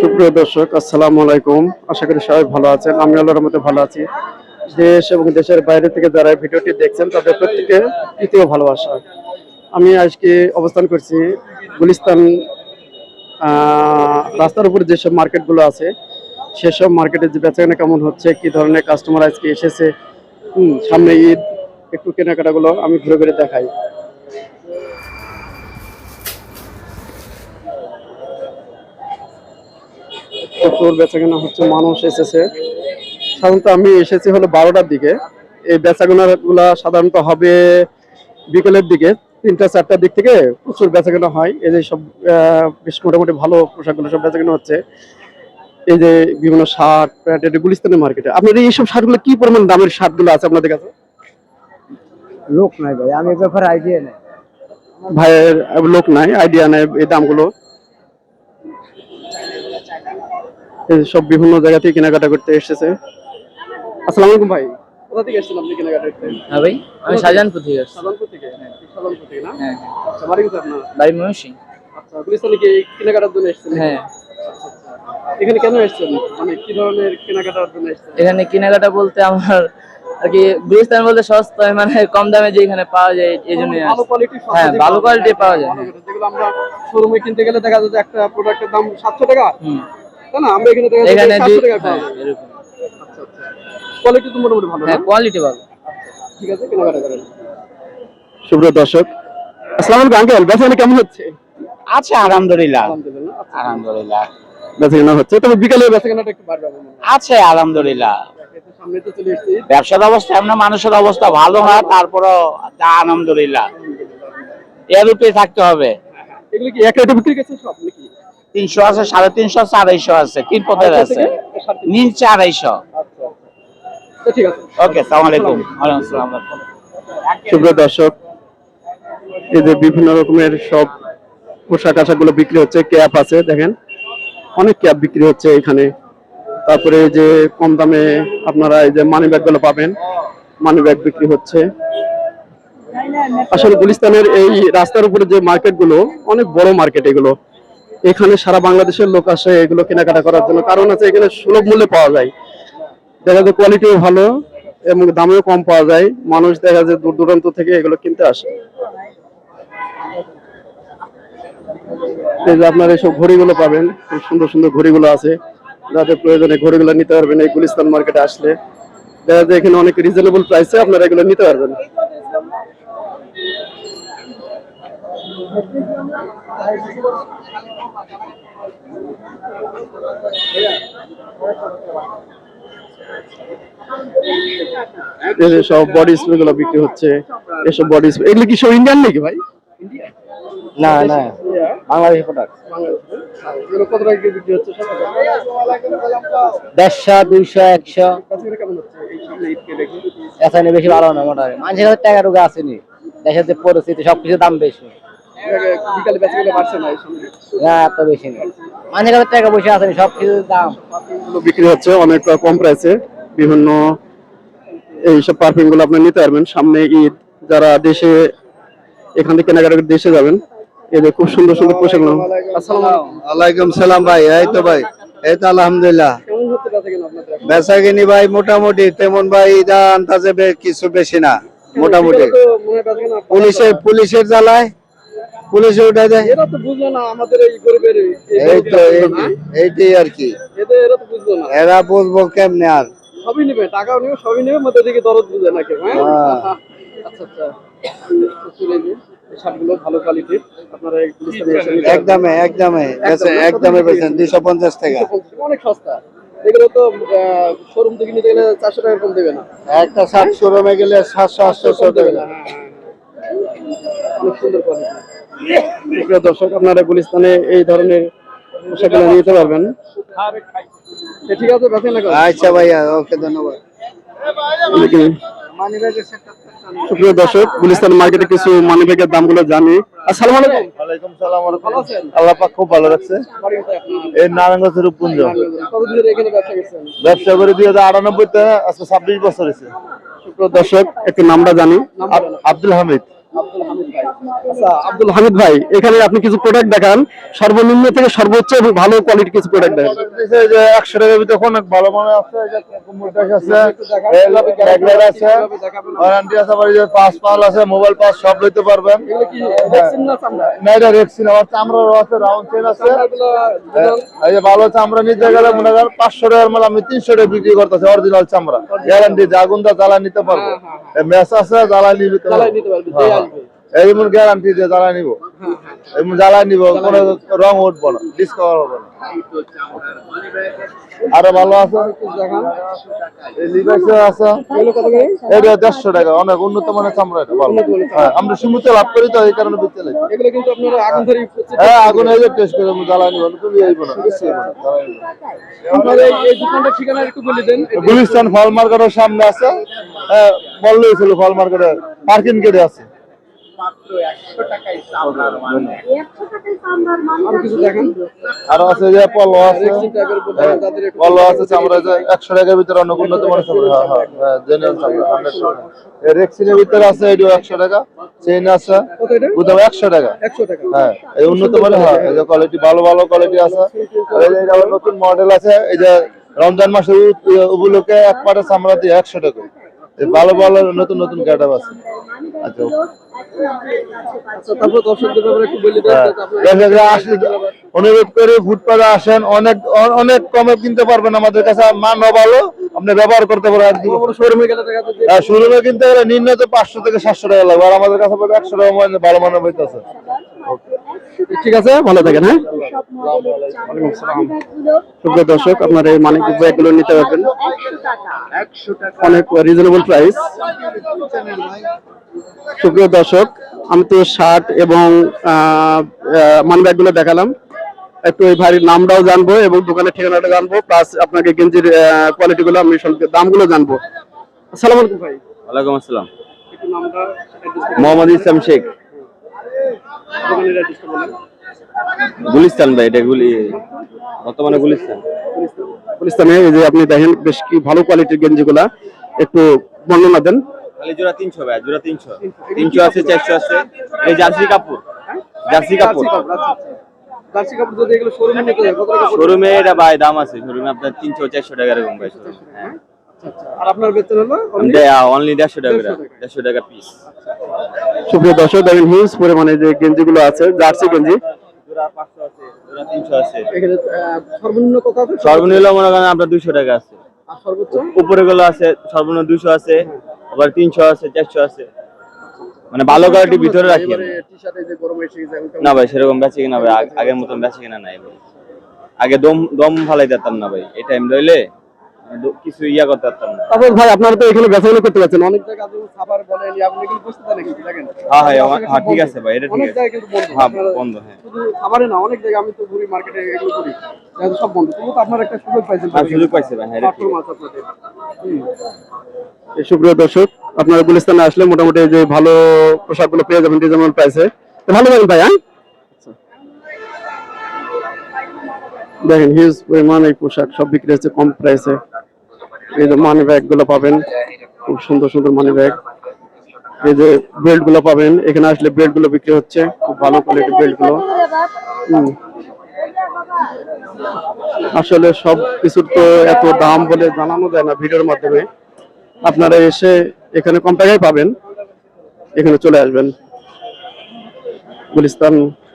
সুপ্রিয় দর্শক, আসসালামু আলাইকুম। আশা করি সবাই ভালো আছেন। আমি আল্লাহর মধ্যে ভালো আছি। দেশ এবং দেশের বাইরে থেকে যারা ভিডিওটি দেখছেন, তাদের প্রত্যেকে তৃতীয় ভালোবাসা। আমি আজকে অবস্থান করছি গুলিস্তান রাস্তার উপরে যেসব মার্কেটগুলো আছে, সেসব মার্কেটে যে বেচাকেনা কেমন হচ্ছে, কি ধরনের কাস্টমার আজকে এসেছে সামনে ঈদ, একটু কেনাকাটাগুলো আমি ঘুরে ঘুরে দেখাই। প্রচুর বেচাকেনা হচ্ছে মানুষ এসেছে। সাধারণত আমি এসেছি হলো বারোটার দিকে। এই বেচাকেনা গুলা সাধারণত হবে বিকেলের দিকে তিনটা চারটার দিক থেকে প্রচুর বেচাকেনা হয়। এই যে সব বেশ মোটামুটি ভালো পোশাকগুলো সব বেচাকেনা হচ্ছে। এই যে বিভিন্ন শার্ট প্যান্ট এটা গুলিস্তানের মার্কেটে। আপনার এইসব শার্টগুলো কি পরিমাণ দামের শার্টগুলো আছে আপনাদের কাছে? লোক নাই ভাই আমি ব্যাপারে আইডিয়া নেই। ভাইয়ের লোক নাই আইডিয়া নাই এই দামগুলো। সব বিভিন্ন জায়গা থেকে কেনাকাটা করতে এসেছে। আসসালামু আলাইকুম ভাই কোথা থেকে এসেছেন আপনি কেনাকাটা করতে? হ্যাঁ ভাই আমি শাহজাহানপুর থেকে আসছি। সাধারণপুর থেকে? সাধারণপুর থেকে না? হ্যাঁ আচ্ছা বাড়ি কোথায় আপনার? বাড়ি ময়ূষী আচ্ছা গুলিস্তানে কি কেনাকাটার জন্য এসেছেন? হ্যাঁ। এখানে কেন এসেছেন? মানে কি ধরনের কেনাকাটার জন্য এসেছেন? এখানে কেনাকাটা বলতে আমার আর কি গুলিস্তান বলতে সস্তায় মানে কম দামে যে এখানে পাওয়া যায় এই জন্য ভালো কোয়ালিটি হ্যাঁ ভালো কোয়ালিটি পাওয়া যায় হ্যাঁ। যেগুলো আমরা শোরুমে কিনতে গেলে দেখা যায় একটা প্রোডাক্টের দাম সাতশো টাকা। হুম। তাই না আমরা এখানে এখানে সাতশো দুই- টাকা হ্যাঁ পাওয়া যায়। এরকম। কোয়ালিটি তো মোটামুটি ভালো হ্যাঁ কোয়ালিটি ভালো। ঠিক আছে কেনাকাটা করেন। সুপ্রিয় দর্শক আসসালামু আলাইকুম আঙ্কেল বেচাকেনা কেমন হচ্ছে? আছে আলহামদুলিল্লাহ। আলহামদুলিল্লাহ আচ্ছা, আলহামদুলিল্লাহ। বেচাকেনা হচ্ছে? তবে বিকালে বেচাকেনাটা একটু বাড়বে আমার মনে হয়। আছে আলহামদুলিল্লাহ। এতে সামনে তো চলে এসেছি। ব্যবসার অবস্থা এমন মানুষের অবস্থা ভালো না তারপরও তা আলহামদুলিল্লাহ। এর উপরে থাকতে হবে। এগুলো কি এক রেটে বিক্রি করছে সব নাকি? তিনশো আছে সাড়ে তিনশো আছে আড়াইশো আছে। তিন পদের আছে সাড়ে তিনশো। নিচে আড়াইশো আচ্ছা তো ঠিক আছে। ওকে সালাম আলাইকুম। সুপ্রিয় দর্শক এই যে বিভিন্ন রকমের সব পোশাক আশাকগুলো বিক্রি হচ্ছে ক্যাপ আছে দেখেন। অনেক ক্যাপ বিক্রি হচ্ছে এখানে। তারপরে এই যে কম দামে আপনারা এই যে মানি ব্যাগগুলো পাবেন। মানি ব্যাগ বিক্রি হচ্ছে। আসলে গুলিস্তানের এই রাস্তার উপরে যে মার্কেটগুলো অনেক বড় মার্কেট এগুলো। এখানে সারা বাংলাদেশের লোক আসে এগুলো কেনাকাটা করার জন্য। কারণ আছে এখানে সুলভ মূল্যে পাওয়া যায়। দেখা যায় কোয়ালিটিও ভালো এবং দামেও কম পাওয়া যায়। মানুষ দেখা যায় দূর দূরান্ত থেকে এগুলো কিনতে আসে। এই যে আপনার এইসব ঘড়িগুলো পাবেন, খুব সুন্দর সুন্দর ঘড়িগুলো আছে। যাদের প্রয়োজনে ঘড়িগুলো নিতে পারবেন এই গুলিস্তান মার্কেটে আসলে। দেখা যায় এখানে অনেক রিজনেবল প্রাইসে আপনারা এগুলো নিতে পারবেন এই যে সব বডি স্প্রে গুলো বিক্রি হচ্ছে এসব বডি স্প্রে এগুলো কি সব ইন্ডিয়ান নাকি ভাই? না না বাংলাদেশি প্রোডাক্ট কত টাকা করে বিক্রি হচ্ছে? দেড়শো দুইশো একশো। এখানে বেশি ভালো না মোটামুটি। মানুষের টাকা টুকু আসেনি। দেশের যে পরিস্থিতি সবকিছু দাম বেশি। বিকালে বেচে গেলে বাড়ছে না এই সামনে না এত বেশি নেই মানুষের কাছে টাকা পয়সা আসেনি সবকিছুর দাম। গুলো বিক্রি হচ্ছে অনেক কম প্রাইসে বিভিন্ন এইসব পারফিউমগুলো আপনি নিতে পারবেন। সামনে ঈদ যারা দেশে এখান থেকে কেনাকাটা দেশে যাবেন এই যে খুব সুন্দর সুন্দর পোশাক আসসালামু আলাইকুম। সালাম ভাই এই তো ভাই এই তো আলহামদুলিল্লাহ। বেচা কেনা ভাই মোটামুটি তেমন ভাই যা আন্দাজে কিছু বেশি না মোটামুটি। মনে পুলিশের পুলিশের জ্বালায়। পুলিশে উঠে দেয়। এরা তো বুঝলো না আমাদের এই গরিবের এই তো। এইটাই আর কি। এরা তো বুঝলো না। এরা বুঝব কেমনে আর? সবই নেবে টাকাও নেবে সবই নেবে মধ্যে দরদ বুঝে না কেউ হ্যাঁ? হ্যাঁ। আচ্ছা আচ্ছা। শার্টগুলো ভালো কোয়ালিটির আপনারা। একদমে একদমে একদমে দুইশো পঞ্চাশ টাকা। অনেক সস্তা। এগুলো তো শোরুম থেকে নিতে গেলে চারশো টাকা কম দেবে না। একটা শার্ট শোরুমে গেলে সাতশো আটশো দেবে টাকা। না হ্যাঁ, হ্যাঁ। অনেক সুন্দর কোয়ালিটি দর্শক আপনারা গুলিস্তানে এই ধরনের পোশাকগুলো নিতে পারবেন। ঠিক আছে আচ্ছা ভাইয়া ওকে ধন্যবাদ। সুপ্রিয় দর্শক গুলিস্তান মার্কেটে কিছু মানি ব্যাগের দামগুলো জানি। আসসালামু আলাইকুম। ওয়ালাইকুম সালাম ভালো আছেন? আল্লাহ পাক খুব ভালো রাখছে? এই নারায়ণগঞ্জ রূপপুঞ্জ কতদিন এখানে ব্যবসা করছেন? ব্যবসা করে দুই হাজার আটানব্বই তে আজকে ছাব্বিশ বছর হয়েছে। সুপ্রিয় দর্শক একটু নামটা জানি। আব্দুল হামিদ। আচ্ছা আব্দুল হামিদ ভাই এখানে আপনি কিছু প্রোডাক্ট দেখান। সর্বনিম্ন থেকে সর্বোচ্চ এবং ভালো কোয়ালিটির কিছু প্রোডাক্ট দেখান। যে টাকার ভিতরে অনেক ভালো মনে আছে এই আছে ব্যাগলার আছে ওয়ারেন্টি আছে আবার যে পাস পাল আছে মোবাইল পাস সব লইতে পারবেন। না এটা রেক্সিন আমার চামড়ার আছে রাউন্ড চেন আছে। এই যে ভালো চামড়া নিতে গেলে মনে করেন পাঁচশো টাকার মাল আমি তিনশো টাকা বিক্রি করতেছি অরিজিনাল চামড়া। গ্যারান্টি আগুন দা জ্বালা নিতে পারব। মেস আছে জ্বালানি নিতে পারব গ্যারান্টি দিয়ে জ্বালা নিব। এমন জ্বালা নিব কোনো রং উঠবো না ডিসকাভার হবে না। আরও ভালো আছে এটা দেড়শো টাকা অনেক উন্নত মানের চামড়া এটা ভালো হ্যাঁ, আমরা সীমিত লাভ করি তো এই কারণে লাগি হ্যাঁ আগুন এই যে টেস্ট করে জ্বালা নিব তুমি আইব না গুলিস্তান ফল মার্কেটের সামনে আছে। হ্যাঁ বললেই ছিল ফল মার্কেটে পার্কিং গেটে আছে। আর আছে যে পলো আছে। হ্যাঁ, পলো আছে চামড়া যে একশো টাকার ভিতরে চামড়া হ্যাঁ হ্যাঁ হ্যাঁ জেনুইন চামড়া হান্ড্রেড এই রেক্সিনের ভিতরে আছে এটিও একশো টাকা। চেইন আছে। কত একশো টাকা। হ্যাঁ এই উন্নত মানের হ্যাঁ এই যে কোয়ালিটি ভালো ভালো কোয়ালিটি আছে। নতুন মডেল আছে এই যে রমজান মাসে উপলক্ষে এক পাটে চামড়া দিয়ে একশো টাকা ভালো ভালো নতুন নতুন ক্যাটাপ আছে। আচ্ছা। আচ্ছা হ্যাঁ, অনুরোধ করে ফুটপাতে আসেন অনেক অনেক কমে কিনতে পারবেন আমাদের কাছে মান ভালো আপনি ব্যবহার করতে পারেন শোরুমে হ্যাঁ, কিনতে গেলে নিম্ন তো পাঁচশো থেকে সাতশো টাকা লাগবে আর আমাদের কাছে একশো টাকা ভালো মানের বইতেছে ঠিক আছে ভালো থাকেন হ্যাঁ? সুপ্রিয় দর্শক আপনার এই মানিক ব্যাগগুলো নিতে পারবেন। অনেক রিজনেবল প্রাইস সুপ্রিয় দর্শক আমি তো শার্ট এবং মানি ব্যাগগুলো দেখালাম। একটু এই ভাইয়ের নামটাও জানব এবং দোকানের ঠিকানাটা জানব প্লাস আপনাকে গেঞ্জির কোয়ালিটি গুলো আমি দামগুলো জানব। আসসালামু আলাইকুম ভাই। ওয়ালাইকুম আসসালাম। মোহাম্মদ ইসলাম শেখ। দোকানের অ্যাড্রেসটা বলেন গুলিস্তান ভাই এটা গুলি বর্তমানে গুলিস্তান। গুলিস্তানে এই যে আপনি দেখেন বেশ কি ভালো কোয়ালিটির গেঞ্জিগুলা। একটু বর্ণনা দেন। খালি জোড়া তিনশো ভাই জোড়া তিনশো। তিনশো আছে চারশো আছে। এই জার্সি কাপড়। জার্সি কাপড়। জার্সি কাপড় যদি এগুলো শোরুমে নিতে কত টাকা পড়বে? শোরুমে এটা ভাই দাম আছে শোরুমে আপনার তিনশো চারশো টাকা এরকম ভাই হ্যাঁ। আর আপনার বেতন হলো? অনলি দেড়শো টাকা দেড়শো টাকা। পিস সুপ্রিয় দর্শক দেখেন হিউজ পরিমাণে যে গেঞ্জিগুলো আছে জার্সি গেঞ্জি। জোড়া পাঁচশো আছে জোড়া তিনশো আছে। এখানে আহ, সর্বনিম্ন কত আছে? সর্বনিম্ন মনে করেন আপনার দুশো টাকা আছে। উপরে গুলো আছে সর্বনিম্ন দুশো আছে আবার তিনশো আছে চারশো আছে। মানে ভালো কোয়ালিটির ভিতরে রাখি? না ভাই সেরকম বেচে কিনা ভাই আগের মতন বেচে কিনা নাই ভাই। আগে দম দম ফালাই দিতাম না ভাই এই টাইম রইলে। কিছু ইয়া করতে পারতাম না। তারপর ভাই আপনারা তো এখানে করতে পারছেন। অনেক জায়গা বলেন আপনি কিন্তু পারেন দেখেন। হ্যাঁ হ্যাঁ হ্যাঁ ঠিক আছে ভাই এটা ঠিক অনেক আছে। কিন্তু বন্ধ। হ্যাঁ বন্ধ হ্যাঁ। শুধু না অনেক জায়গায় আমি তো ঘুরি মার্কেটে এগুলো করি। সব বন্ধ। তবু তো আপনার একটা সুযোগ পাইছেন। হ্যাঁ সুযোগ পাইছে ভাই হ্যাঁ এটা ঠিক। প্ল্যাটফর্ম আছে আপনাদের। সুপ্রিয় দর্শক আপনারা গুলিস্তানে আসলে মোটামুটি এই যে ভালো পোশাকগুলো পেয়ে যাবেন রিজনেবল প্রাইসে তো ভালো থাকেন ভাই হ্যাঁ? দেখেন হিউজ পরিমাণ এই পোশাক সব বিক্রি হচ্ছে কম প্রাইসে এই যে মানি ব্যাগগুলো পাবেন খুব সুন্দর সুন্দর মানি ব্যাগ এই যে বেল্টগুলো পাবেন এখানে আসলে বেল্টগুলো বিক্রি হচ্ছে খুব ভালো কোয়ালিটির বেল্টগুলো। হুম। আসলে সব কিছুর তো এত দাম বলে জানানো যায় না ভিডিওর মাধ্যমে। আপনারা এসে এখানে কম টাকায় পাবেন এখানে চলে আসবেন। গুলিস্তান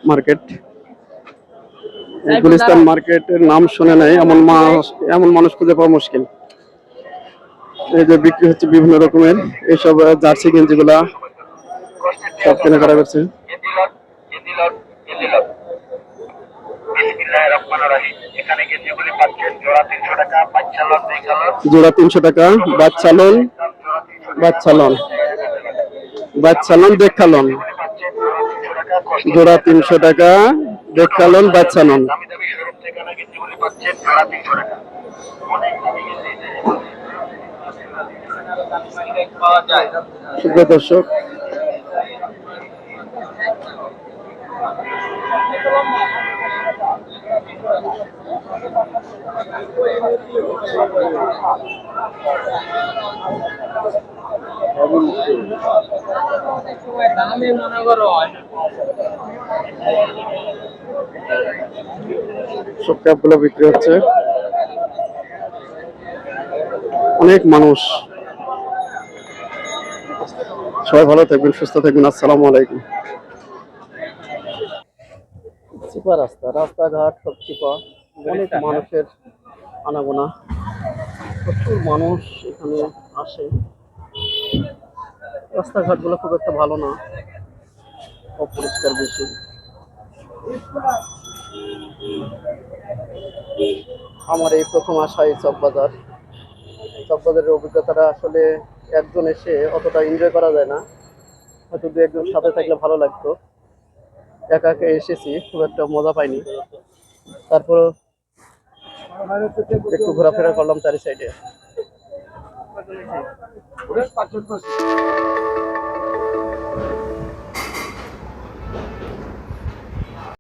মার্কেট। গুলিস্তান মার্কেটের নাম শুনে নাই এমন এমন মানুষ খুঁজে পাওয়া মুশকিল। এই যে বিক্রি হচ্ছে বিভিন্ন রকমের, এইসব জার্সি, গেঞ্জিগুলা সব কেনাকাটা করছে। জোড়া তিনশো টাকা বাচ্চা লোন বাচ্চা লোন বাচ্চা লোন দেখা লোন জোড়া তিনশো টাকা দেখা সুপ্রিয় দর্শক সব বিক্রি হচ্ছে। অনেক মানুষ সবাই ভালো থাকবেন, সুস্থ থাকবেন, আসসালামু আলাইকুম। চিপা রাস্তা, রাস্তাঘাট সব চিপা অনেক মানুষের আনাগোনা। প্রচুর মানুষ এখানে আসে। রাস্তাঘাটগুলো খুব একটা ভালো না, অপরিষ্কার বেশি। আমার এই প্রথম আসা এই চকবাজার। চকবাজারের অভিজ্ঞতাটা আসলে একজন এসে অতটা এনজয় করা যায় না। হয়তো দু একজন সাথে থাকলে ভালো লাগতো। একা একা এসেছি, খুব একটা মজা পাইনি। তারপর একটু ঘোরাফেরা করলাম চারি সাইডে